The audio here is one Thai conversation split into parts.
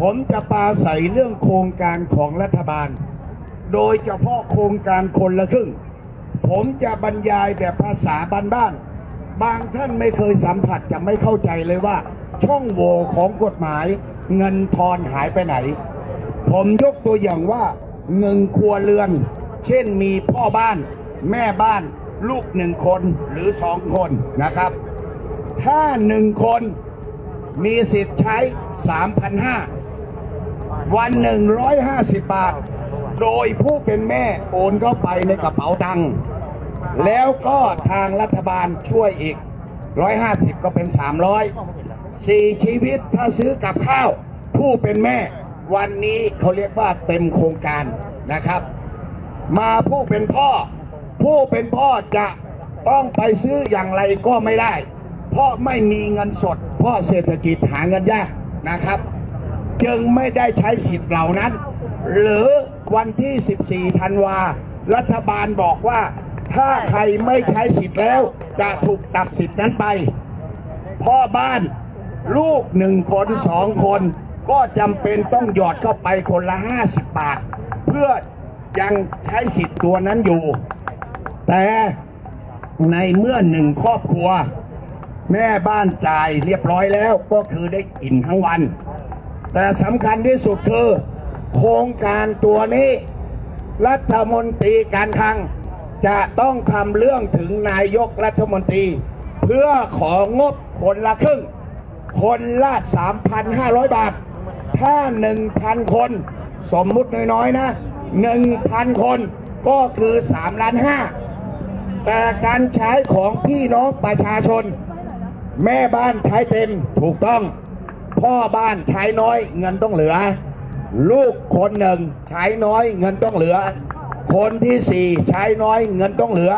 ผมจะปาศัยเรื่องโครงการของรัฐบาล โดยเฉพาะโครงการคนละครึ่ง ผมจะบรรยายแบบภาษาบ้านๆบางท่านไม่เคยสัมผัสจะไม่เข้าใจเลยว่า ช่องโหว่ของกฎหมาย เงินทอนหายไปไหน ผมยกตัวอย่างว่าเงินครัวเรือน เช่นมีพ่อบ้าน แม่บ้าน ลูกหนึ่งคนหรือสองคนนะครับ ถ้าหนึ่งคนมีสิทธิ์ใช้ 3,500 วันหนึ่งร้อยห้าสิบบาท โดยผู้เป็นแม่โอนเข้าไปในกระเป๋าตังค์แล้วก็ทางรัฐบาลช่วยอีก150ก็เป็น300สี่ชีวิตถ้าซื้อกับข้าว ผู้เป็นแม่ วันนี้เขาเรียกว่าเต็มโครงการนะครับ มาผู้เป็นพ่อ ผู้เป็นพ่อจะต้องไปซื้ออย่างไรก็ไม่ได้ เพราะไม่มีเงินสด เพราะเศรษฐกิจหาเงินยากนะครับ จึงไม่ได้ใช้สิทธิ์เหล่านั้น หรือวันที่ 14 ธันวา รัฐบาลบอกว่า ถ้าใครไม่ใช้สิทธิ์แล้ว จะถูกตัดสิทธิ์นั้นไป พ่อบ้านลูกหนึ่งคนสองคน ก็จำเป็นต้องหยอดเข้าไปคนละ 50 บาท เพื่อยังใช้สิทธิ์ตัวนั้นอยู่ แต่ในเมื่อหนึ่งครอบครัว แม่บ้านจ่ายเรียบร้อยแล้วก็คือได้กินทั้งวัน แต่สำคัญที่สุดคือ โครงการตัวนี้ รัฐมนตรีการคลัง จะต้องทำเรื่องถึงนายกรัฐมนตรี เพื่อของบคนละครึ่ง คนละ 3,500 บาท ถ้า 1,000 คน สมมุติน้อยๆ นะ 1,000 คนก็คือ3ล้านห้าแต่การใช้ของพี่น้องประชาชน แม่บ้านใช้เต็มถูกต้อง พ่อบ้านใช้น้อยเงินต้องเหลือ ลูกคนหนึ่งใช้น้อยเงินต้องเหลือ คนที่สี่ใช้น้อยเงินต้องเหลือ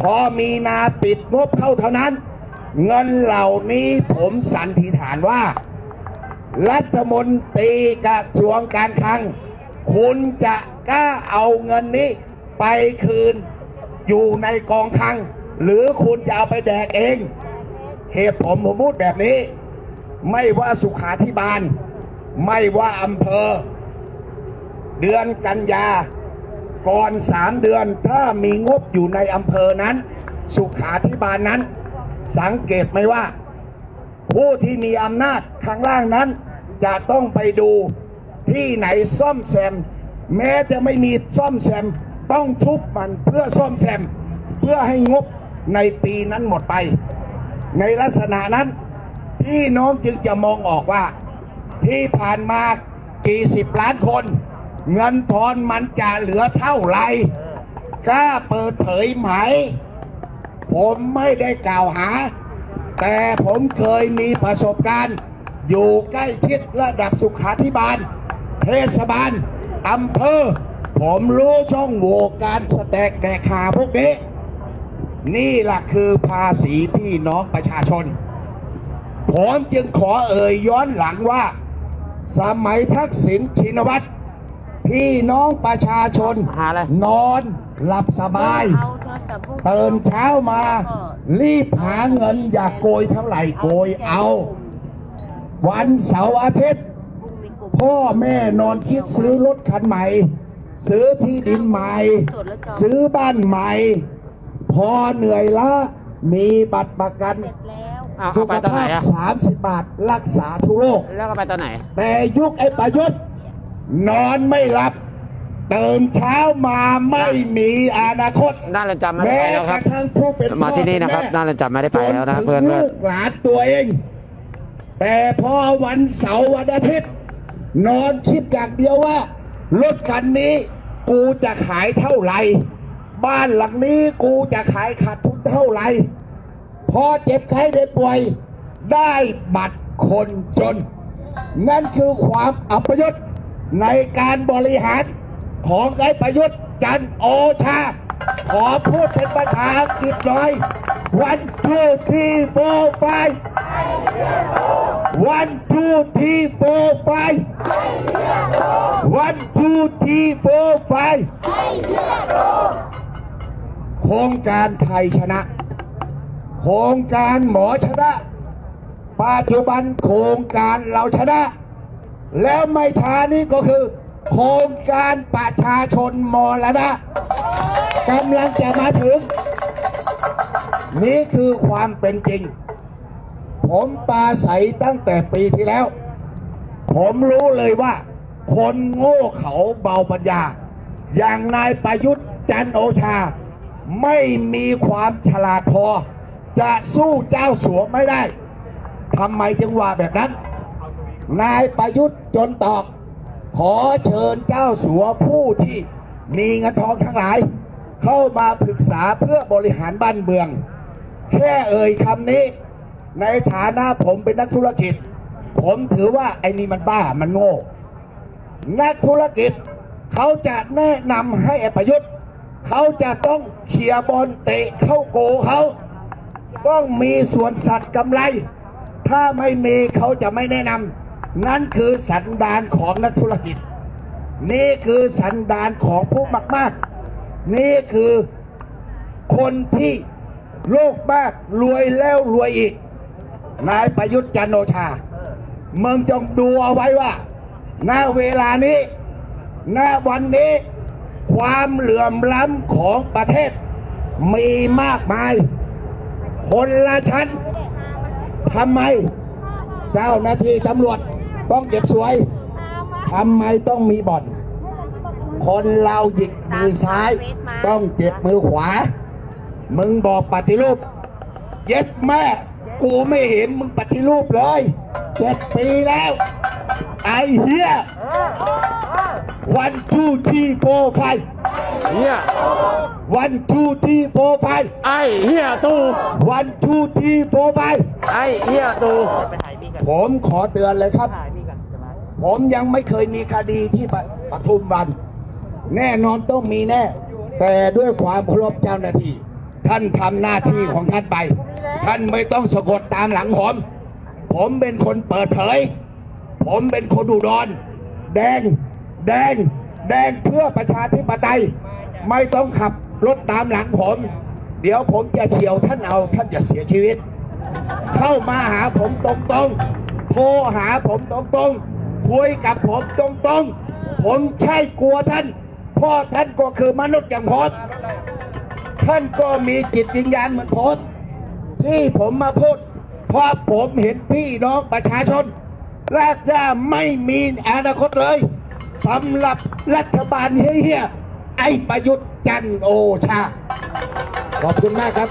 พอมีนาปิดงบเข้าเท่านั้น เงินเหล่านี้ผมสันนิษฐานว่า รัฐมนตรีกระทรวงการคลัง คุณจะกล้าเอาเงินนี้ไปคืนอยู่ในกองคลัง หรือคุณจะเอาไปแดกเอง เหตุผมผมพูดแบบนี้ ไม่ว่าสุขาธิบาล ไม่ว่าอำเภอ เดือนกันยา ก่อนสามเดือนถ้ามีงบอยู่ในอำเภอนั้น สุขาธิบาลนั้น สังเกตไหมว่า ผู้ที่มีอำนาจข้างล่างนั้น จะต้องไปดูที่ไหนซ่อมแซม แม้จะไม่มีซ่อมแซม ต้องทุบมันเพื่อซ่อมแซม เพื่อให้งบในปีนั้นหมดไป ในลักษณะนั้น พี่น้องจึงจะมองออกว่า ที่ผ่านมากี่สิบล้านคน เงินทอนมันจะเหลือเท่าไหร่กล้าเปิดเผยไหม ผมไม่ได้กล่าวหา แต่ผมเคยมีประสบการณ์ อยู่ใกล้ชิดระดับสุขาธิบาล เทศบาลอำเภอ ผมรู้ช่องโหว่การสแตกแดกหาพวกนี้ นี่แหละคือภาษีพี่น้องประชาชน ผมจึงขอเอ่ยย้อนหลังว่า สมัยทักษิณชินวัตรพี่น้องประชาชน หาอะไร นอนหลับสบาย เอาโทรศัพท์พวกตื่นเช้ามา รีบหาเงินอยากโกยเท่าไหร่โกยเอา วันเสาร์อาทิตย์ บุ้งมีกลุ่มพ่อแม่นอนคิดซื้อรถคันใหม่ ซื้อที่ดินใหม่ ซื้อบ้านใหม่ พอเหนื่อยละ มีบัตรประกัน เสร็จแล้ว เอาสุเอาขไปตอนไหนภาพอะ30บาทรักษาทุกโรค แล้วก็ไปตอนไหน แต่ยุคไอ้ประยุทธ์นอนไม่หลับตื่นเช้ามาไม่มีอนาคตด้านเรือนจำไม่ได้แม้ไปแล้วกครัระบทั่งผู้เป็นมาที่นี่นะครับ พ่อด้านเรือนจำไม่ได้ไปแล้วนะจถึงเพื่อนๆลูกหลานตัวเอง แต่พอวันเสาร์วันอาทิตย์ นอนคิดอย่างเดียวว่า รถคันนี้ กูจะขายเท่าไหร่ บ้านหลังนี้กูจะขายขาดทุนเท่าไหร่ พอเจ็บไข้ได้ป่วยได้บัตรคนจน นั่นคือความอัปยศในการบริหารของไอ้ประยุทธ์จันทร์โอชา ขอพูดเป็นภาษาอังกฤษหน่อย one two three four five one two three four five one two three four five โครงการไทยชนะ โครงการหมอชนะ ปัจจุบันโครงการเราชนะ แล้วไม่ช้านี้ก็คือ โครงการประชาชนมรณะกำลังจะมาถึง นี่คือความเป็นจริง ผมปาศัยตั้งแต่ปีที่แล้ว ผมรู้เลยว่า คนโง่เขาเบาปัญญา อย่างนายประยุทธ์จันโอชา ไม่มีความฉลาดพอ จะสู้เจ้าสัวไม่ได้ทำไมจึงว่าแบบนั้น นายประยุทธ์จนตอกขอเชิญเจ้าสัวผู้ที่มีเงินทองทั้งหลาย เข้ามาปรึกษาเพื่อบริหารบ้านเมือง แค่เอ่ยคำนี้ ในฐานะผมเป็นนักธุรกิจ ผมถือว่าไอ้นี่มันบ้ามันโง่ นักธุรกิจเขาจะแนะนำให้ประยุทธ์ เขาจะต้องเชียร์บอลเตะเข้าโกเขา ต้องมีส่วนสัตว์กำไร ถ้าไม่มีเขาจะไม่แนะนำนั่นคือสันดานของนักธุรกิจ นี่คือสันดานของผู้มากๆนี่คือคนที่โลภมากรวยแล้วรวยอีก นายประยุทธ์จันโอชา เมึงจงดูเอาไว้ว่าหน้าเวลานี้หน้าวันนี้ ความเหลื่อมล้ำของประเทศมีมากมาย คนละชั้นทำไม เจ้าหน้าที่ตำรวจต้องเก็บสวยทำไมต้องมีบ่อน คนเราหยิกมือซ้าย ต้องเจ็บมือขวา มึงบอกปฏิรูป เย็ดแม่ กูไม่เห็นมึงปฏิรูปเลยเจ็ดปีแล้ว ไอ้เหี้ยวันทูทีโฟไฟ เฮียวันทูทีโฟไฟไอเฮียตูวันทูทีโฟไฟไอเฮียตู ผมขอเตือนเลยครับ ผมยังไม่เคยมีคดีที่ปปทุมวัน แน่นอนต้องมีแน่ แต่ด้วยความเคารพเจ้าหน้าที่ ท่านทำหน้าที่ของท่านไป ท่านไม่ต้องสะกดตามหลังผม ผมเป็นคนเปิดเผย ผมเป็นคนอุดร แดง แดง แดงเพื่อประชาธิปไตย ไม่ต้องขับรถตามหลังผม เดี๋ยวผมจะเฉียวท่านเอาท่านจะเสียชีวิต เข้ามาหาผมตรงๆ โทรหาผมตรงๆ คุยกับผมตรงๆ ผมใช่กลัวท่านพราะท่านก็คือมนุษย์อย่างผมท่านก็มีจิตวิญญาณเหมือนผมที่ผมมาพูดเพราะผมเห็นพี่น้องประชาชนรากหญ้าไม่มีอนาคตเลย สำหรับรัฐบาลเฮี้ยไอ้ประยุทธ์จันโอชา ขอบคุณมากครับ